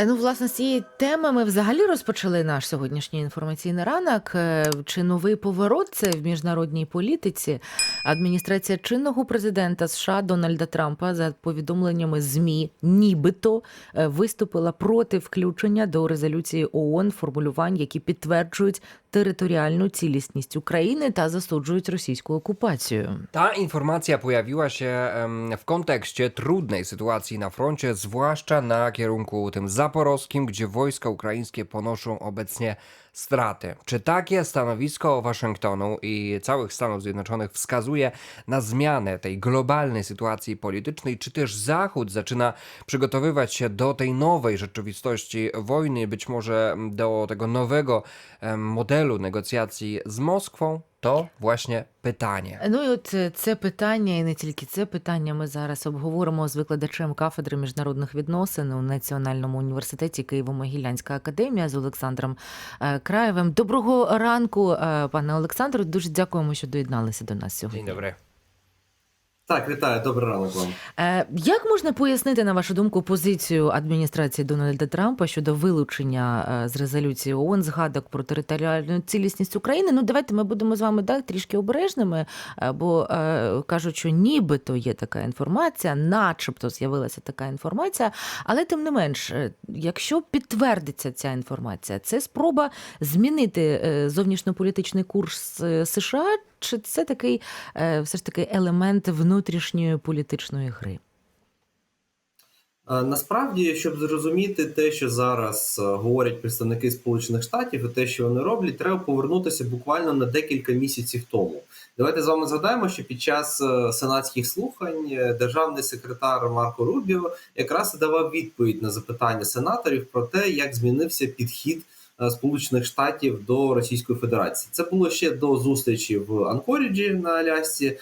Е, Ну, власне, з цієї теми ми взагалі розпочали наш сьогоднішній інформаційний ранок. Е, Чи новий поворот це в міжнародній політиці? Адміністрація чинного президента США Дональда Трампа за повідомленнями ЗМІ, нібито е, виступила проти включення до резолюції ООН формулювань, які підтверджують територіальну цілісність України та засуджують російську окупацію. Ta informacja pojawiła się em, w kontekście trudnej sytuacji na froncie, zwłaszcza na kierunku tym zaporowskim, gdzie wojska ukraińskie ponoszą obecnie straty. Czy takie stanowisko Waszyngtonu i całych Stanów Zjednoczonych wskazuje na zmianę tej globalnej sytuacji politycznej, czy też Zachód zaczyna przygotowywać się do tej nowej rzeczywistości wojny, być może do tego nowego em, modelu Negocjacji z Moskwą? To właśnie питання. Ну і от це питання, і не тільки це питання. Ми зараз обговоримо з викладачем кафедри міжнародних відносин у Національному університеті Києво-Могилянська академія з Олександром Краєвим. Доброго ранку, пане Олександру. Дуже дякуємо, що доєдналися до нас сьогодні. День dobry. Так, вітаю, добрий ранок вам. Е, Як можна пояснити, на вашу думку, позицію адміністрації Дональда Трампа щодо вилучення е, з резолюції ООН згадок про територіальну цілісність України? Ну, давайте ми будемо з вами так трішки обережними, е, бо е, кажуть, що нібито є така інформація, начебто з'явилася така інформація, але тим не менш, е, якщо підтвердиться ця інформація, це спроба змінити зовнішньополітичний курс США, чи це такий е, все ж таки елемент внутрішньої політичної гри? Е, Насправді, щоб зрозуміти те, що зараз е, говорять представники Сполучених Штатів, і те, що вони роблять, треба повернутися буквально на декілька місяців тому. Давайте з вами згадаємо, що під час сенатських слухань державний секретар Марко Рубіо якраз давав відповідь на запитання сенаторів про те, як змінився підхід. Е, Сполучених Штатів до Російської Федерації це було ще до зустрічі в Анкоріджі на Алясці.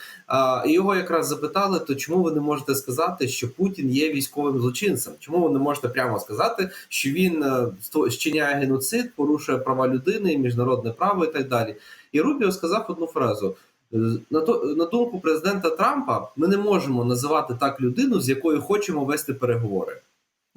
І його якраз запитали: то чому ви не можете сказати, що Путін є військовим злочинцем? Чому ви не можете прямо сказати, що він е, щиняє геноцид, порушує права людини, міжнародне право і так далі? І Рубіо сказав одну фразу. Е, На то на думку президента Трампа, ми не можемо називати так людину, з якою хочемо вести переговори.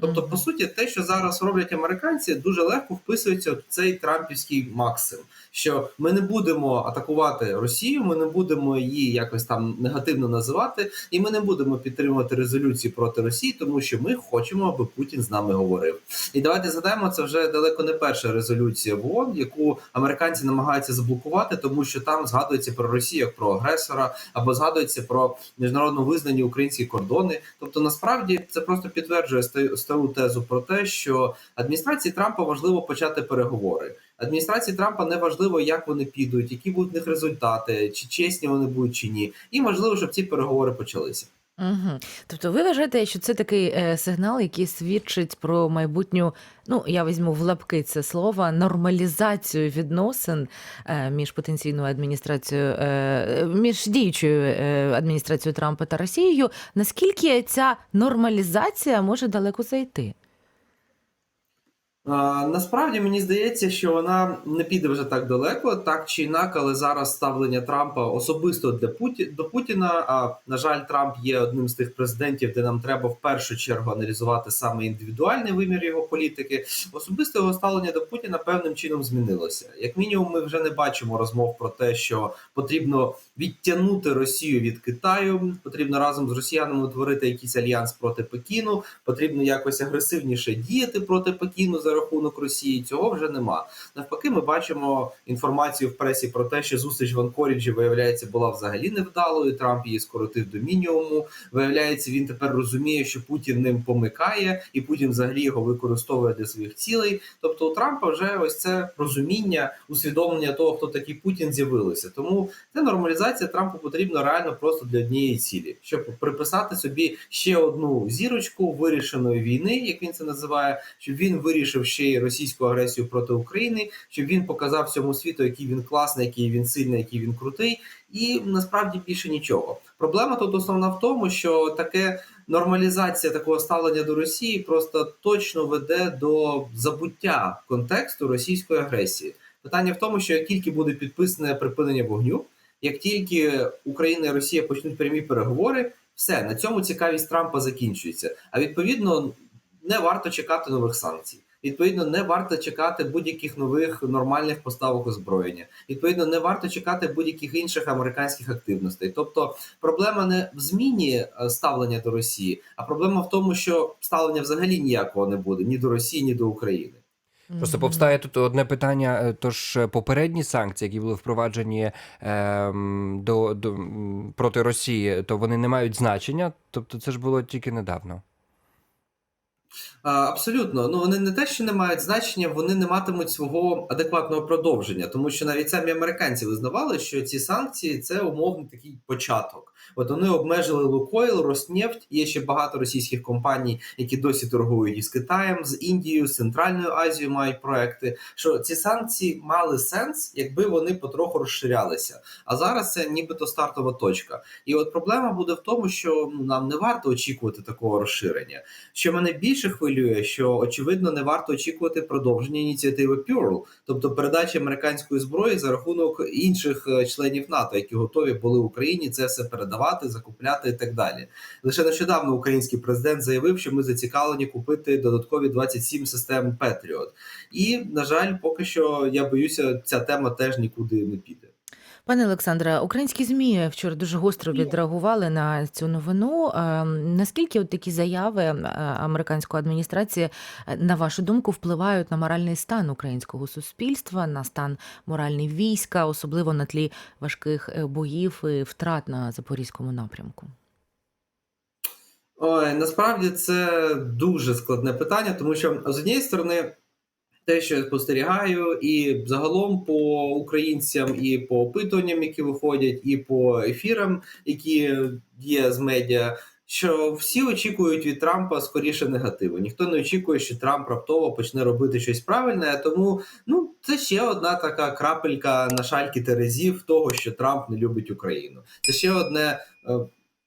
Тобто, по суті, те, що зараз роблять американці, дуже легко вписується в цей трампівський максим, що ми не будемо атакувати Росію, ми не будемо її якось там негативно називати, і ми не будемо підтримувати резолюції проти Росії, тому що ми хочемо, аби Путін з нами говорив. І давайте згадаємо, це вже далеко не перша резолюція в ООН, яку американці намагаються заблокувати, тому що там згадується про Росію як про агресора, або згадується про міжнародно визнані українські кордони. Тобто, насправді це просто підтверджує стару тезу про те, що адміністрації Трампа важливо почати переговори. Адміністрації Трампа не важливо, як вони підуть, які будуть в них результати, чи чесні вони будуть чи ні. І важливо, щоб ці переговори почалися. Угу. Тобто ви вважаєте, що це такий е, сигнал, який свідчить про майбутню, ну я візьму в лапки це слово, нормалізацію відносин е, між потенційною адміністрацією, е, між діючою е, адміністрацією Трампа та Росією. Наскільки ця нормалізація може далеко зайти? Насправді мені здається, що вона не піде вже так далеко, так чи інакше, але зараз ставлення Трампа особисто для Путі до Путіна. А на жаль, Трамп є одним з тих президентів, де нам треба в першу чергу аналізувати саме індивідуальний вимір його політики. Особисто його ставлення до Путіна певним чином змінилося. Як мінімум, ми вже не бачимо розмов про те, що потрібно відтягнути Росію від Китаю, потрібно разом з росіянами утворити якийсь альянс проти Пекіну, потрібно якось агресивніше діяти проти Пекіну за рахунок Росії. Цього вже нема. Навпаки, ми бачимо інформацію в пресі про те, що зустріч в Анкоріджі, виявляється, була взагалі невдалою. Трамп її скоротив до мінімуму. Виявляється, він тепер розуміє, що Путін ним помикає, і Путін взагалі його використовує для своїх цілей. Тобто, у Трампа вже ось це розуміння, усвідомлення того, хто такий Путін з'явилося. Тому ця нормалізація Трампу потрібна реально просто для однієї цілі, щоб приписати собі ще одну зірочку вирішеної війни, як він це називає, щоб він вирішив ще й російську агресію проти України, щоб він показав всьому світу, який він класний, який він сильний, який він крутий, і насправді більше нічого. Проблема тут основна в тому, що таке нормалізація такого ставлення до Росії просто точно веде до забуття контексту російської агресії. Питання в тому, що як тільки буде підписане припинення вогню, як тільки Україна і Росія почнуть прямі переговори, все на цьому цікавість Трампа закінчується. А відповідно, не варто чекати нових санкцій. Відповідно, не варто чекати будь-яких нових нормальних поставок озброєння. Відповідно, не варто чекати будь-яких інших американських активностей. Тобто, проблема не в зміні е, ставлення до Росії, а проблема в тому, що ставлення взагалі ніякого не буде ні до Росії, ні до України. Просто повстає тут одне питання. е, Тож е, попередні санкції, які були впроваджені ем, до, до, проти Росії, то вони не мають значення. Тобто це ж було тільки недавно. Абсолютно, ну вони не те, що не мають значення, вони не матимуть свого адекватного продовження, тому що навіть самі американці визнавали, що ці санкції це умовний такий початок. От вони обмежили Лукойл, Роснефть. Є ще багато російських компаній, які досі торгують із Китаєм, з Індією, з Центральною Азією мають проекти. Що ці санкції мали сенс, якби вони потроху розширялися. А зараз це нібито стартова точка. І от проблема буде в тому, що ну, нам не варто очікувати такого розширення. Що мене більше хвилює, що очевидно не варто очікувати продовження ініціативи Pearl, тобто передачі американської зброї за рахунок інших е, членів НАТО, які готові були Україні це все передавати, закупляти і так далі. Лише нещодавно український президент заявив, що ми зацікавлені купити додаткові 27 систем Patriot. І на жаль, поки що я боюся, ця тема теж нікуди не піде. Пане Олександре, українські змі вчора дуже гостро відреагували на цю новину. Е, Наскільки от такі заяви е, американської адміністрації, е, на вашу думку, впливають на моральний стан українського суспільства, на стан моральний війська, особливо на тлі важких боїв і втрат на запорізькому напрямку? Ой, насправді це дуже складне питання, тому що з однієї сторони, те, що я спостерігаю, і загалом по українцям, і по опитуванням, які виходять, і по ефірам, які є з медіа. Що всі очікують від Трампа скоріше негативу. Ніхто не очікує, що Трамп раптово почне робити щось правильне. Тому ну це ще одна така крапелька на шальки терезів того, що Трамп не любить Україну. Це ще одне.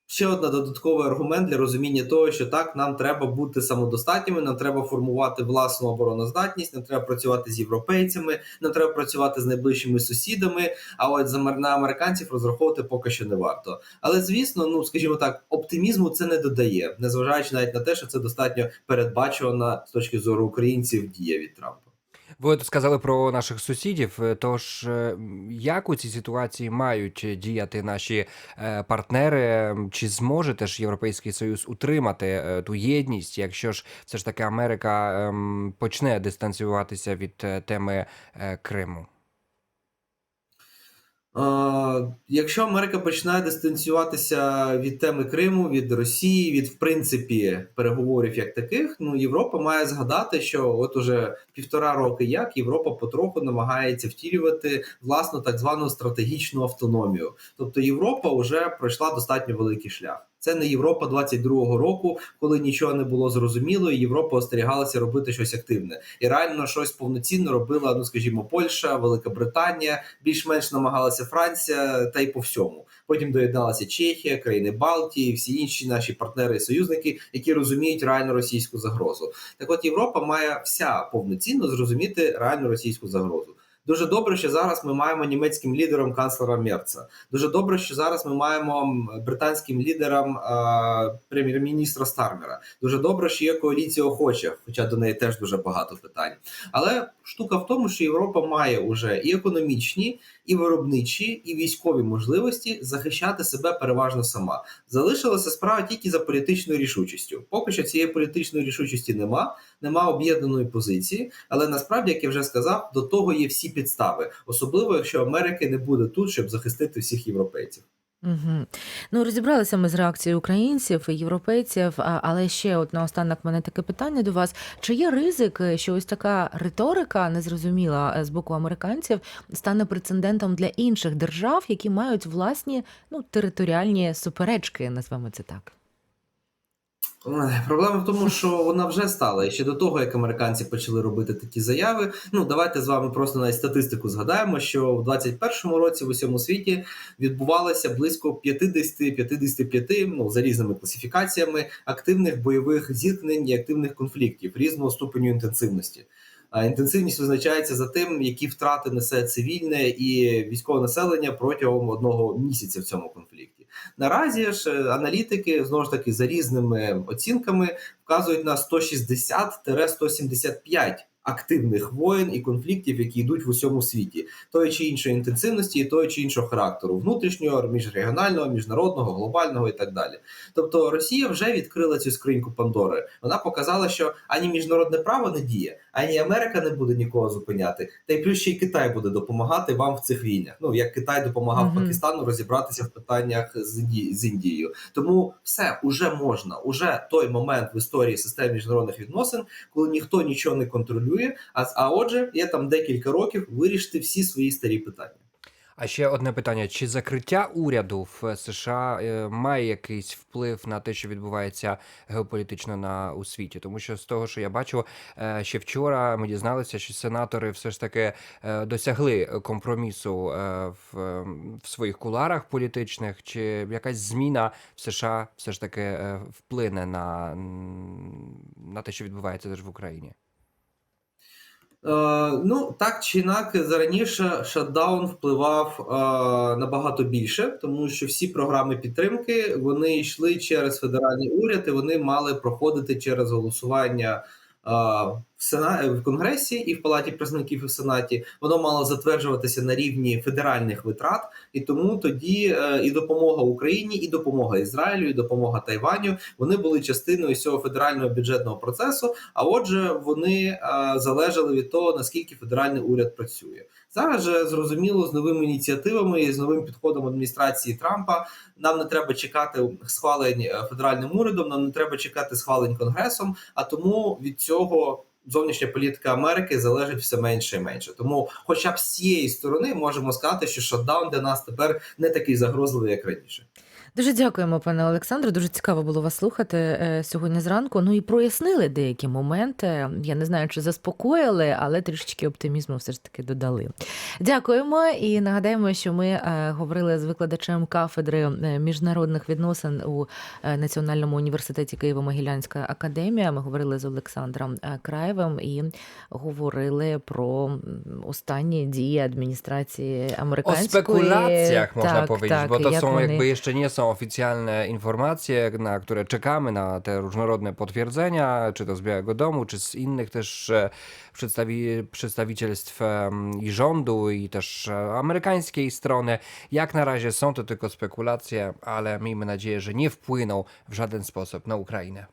Ще один додатковий аргумент для розуміння того, що так нам треба бути самодостатніми, нам треба формувати власну обороноздатність, нам треба працювати з європейцями, нам треба працювати з найближчими сусідами. А от на американців розраховувати поки що не варто. Але звісно, ну скажімо так, оптимізму це не додає, незважаючи навіть на те, що це достатньо передбачувана з точки зору українців дія від Трампа. Ви от сказали про наших сусідів. е, Тож е, як у цій ситуації мають діяти наші е, партнери? Чи зможе теж Європейський Союз утримати е, ту єдність, якщо ж все ж таки Америка ем, почне дистанціюватися від е, теми е, Криму? Якщо Америка починає дистанціюватися від теми Криму, від Росії, від в принципі переговорів як таких, ну Європа має згадати, що от уже півтора роки як Європа потроху намагається втілювати власну так звану стратегічну автономію. Тобто Європа вже пройшла достатньо великий шлях. Це не Європа 22-го року, коли нічого не було зрозуміло, і Європа остерігалася робити щось активне. І реально щось повноцінно робила, ну скажімо, Польща, Велика Британія, більш-менш намагалася Франція, та й по всьому. Потім доєдналася Чехія, країни Балтії, всі інші наші партнери і союзники, які розуміють реально російську загрозу. Так, от Європа має вся повноцінно зрозуміти реальну російську загрозу. Дуже добре, що зараз ми маємо німецьким лідером канцлера Мерца. Дуже добре, що зараз ми маємо британським лідером е, прем'єр-міністра Стармера. Дуже добре, що є коаліція охочих, хоча до неї теж дуже багато питань. Але штука в тому, що Європа має уже і економічні, і виробничі, і військові можливості захищати себе переважно сама. Залишилася справа тільки за політичною рішучістю. Поки що цієї політичної рішучості нема, нема об'єднаної позиції. Але насправді, як я вже сказав, до того є всі підстави, особливо якщо Америки не буде тут, щоб захистити всіх європейців. Угу. Ну, розібралися ми з реакцією українців і європейців, але ще от наостанок в мене таке питання до вас: чи є ризик, е, що ось така риторика незрозуміла е, з боку американців стане прецедентом для інших держав, які мають власні ну територіальні суперечки, назвемо це так? Проблема в тому, що вона вже стала і ще до того, як американці почали робити такі заяви. Ну давайте з вами просто навіть статистику згадаємо, що в 21-му році в усьому світі відбувалося близько 50-55, ну за різними класифікаціями, активних бойових зіткнень і активних конфліктів різного ступеню інтенсивності. А інтенсивність визначається за тим, які втрати несе цивільне і військове населення протягом одного місяця в цьому конфлікті. Наразі ж е, аналітики знову ж таки за різними оцінками вказують на 160-175 активних воєн і конфліктів, які йдуть в усьому світі, тої чи іншої інтенсивності, і тої чи іншого характеру, внутрішнього, міжрегіонального, міжнародного, глобального і так далі. Тобто Росія вже відкрила цю скриньку Пандори. Вона показала, що ані міжнародне право не діє, ані Америка не буде нікого зупиняти, та й плюс ще й Китай буде допомагати вам в цих війнах. Ну як Китай допомагав Мгм. Пакистану розібратися в питаннях з, Інді... з Індією. Тому все уже можна. Уже той момент в історії системи міжнародних відносин, коли ніхто нічого не контролює. А, а отже, є там декілька років вирішити всі свої старі питання. А ще одне питання: чи закриття уряду в США е, має якийсь вплив на те, що відбувається геополітично на у світі? Тому що з того, що я бачу, е, ще вчора ми дізналися, що сенатори все ж таки е, досягли компромісу в, в своїх куларах політичних, чи якась зміна в США все ж таки вплине на, на те, що відбувається теж в Україні? Е, ну так чи інакше, зараніше шатдаун впливав е, набагато більше, тому що всі програми підтримки вони йшли через федеральний уряд, і вони мали проходити через голосування е, в Сена... в Конгресі і в Палаті представників і в Сенаті. Воно мало затверджуватися на рівні федеральних витрат, і тому тоді е, і допомога Україні, і допомога Ізраїлю, і допомога Тайваню вони були частиною цього федерального бюджетного процесу. А отже, вони е, залежали від того, наскільки федеральний уряд працює. Зараз же зрозуміло з новими ініціативами і з новим підходом адміністрації Трампа. Нам не треба чекати схвалень е, федеральним урядом, нам не треба чекати схвалень конгресом. А тому від цього зовнішня політика Америки залежить все менше і менше. Тому, хоча б з цієї сторони, можемо сказати, що шатдаун для нас тепер не такий загрозливий, як раніше. Дуже дякуємо, пане Олександре. Дуже цікаво було вас слухати е, сьогодні зранку. Ну і прояснили деякі моменти. Я не знаю, чи заспокоїли, але трішечки оптимізму все ж таки додали. Дякуємо і нагадаємо, що ми е, говорили з викладачем кафедри е, міжнародних відносин у Національному університеті Києво-Могилянська академія. Ми говорили з Олександром Краєвим і говорили про останні дії адміністрації американської. spekulacjach można Так, powiedzieć, tak, bo to jak są вони- jakby jeszcze nie oficjalne informacje, na które czekamy, na te różnorodne potwierdzenia, czy to z Białego Domu, czy z innych też e, przedstawi, przedstawicielstw i rządu, i też e, amerykańskiej strony. Jak na razie są to tylko spekulacje, ale miejmy nadzieję, że nie wpłyną w żaden sposób na Ukrainę.